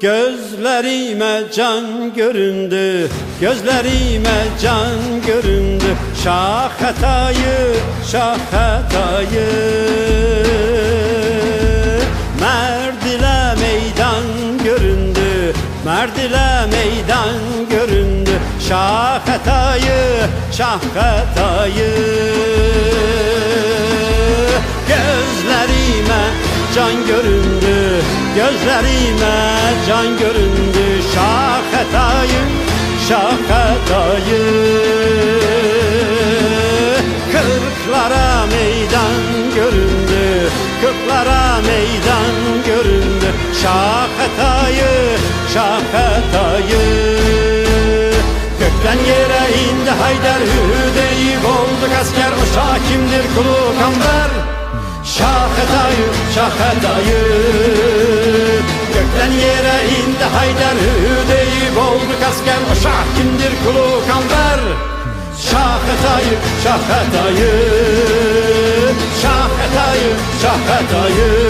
Gözlerime can göründü Gözlerime can göründü. Şah hatayı Şah hatayı. Merdile meydan göründü Merdile meydan göründü. Şah hatayı Şah hatayı. Gözlerime can göründü Gözlerime can göründü Şah hatayı Şah hatayı Kırklara meydan göründü Kırklara meydan göründü Şah hatayı Şah hatayı Gökten yere indi Haydar Hüdeyip olduk asker O şah kimdir kulu kamber Şah hatayı Şah hatayı yere indi Haydar Hüdeyip olduk asker O şah kimdir kulu kamber Şah hatayı Şah hatayı. Şah hatayı Şah hatayı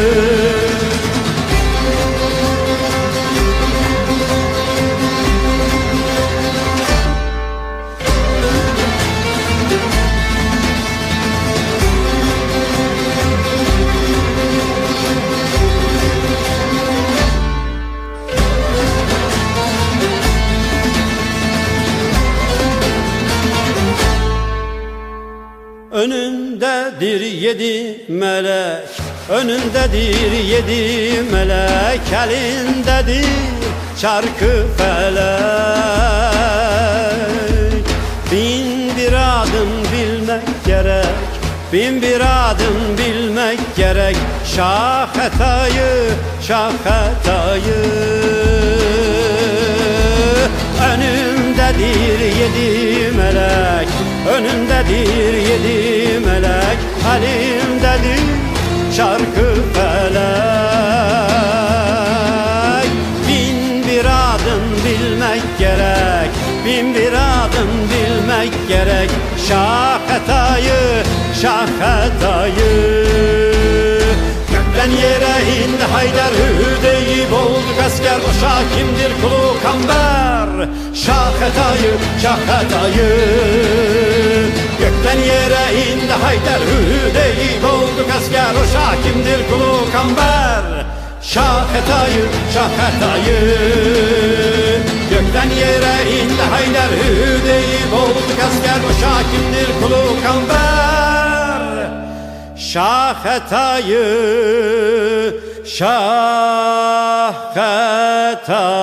Önündedir yedi melek Önündedir yedi melek Elindedir çarkı felek. Bin bir adım bilmek gerek Bin bir adım bilmek gerek Şah hatayı, şah hatayı Önümdedir yedi melek Önündedir yedi melek Halimdedir şarkı felek. Bin bir adım bilmek gerek Bin bir adım bilmek gerek. Şah hatayı, Gökten yere indi Haydar Hüdeyip olduk asker O şah kimdir kulu kamber. Şah hatayı Gökten yere indi Haydar Hüdeyip olduk asker O şah kimdir kulu kamber. Şah hatayı, şah hatayı Gökten yere indi Haydar Hüdeyip olduk asker O şah kimdir kulu kamber. Şah hatayı, şah hatayı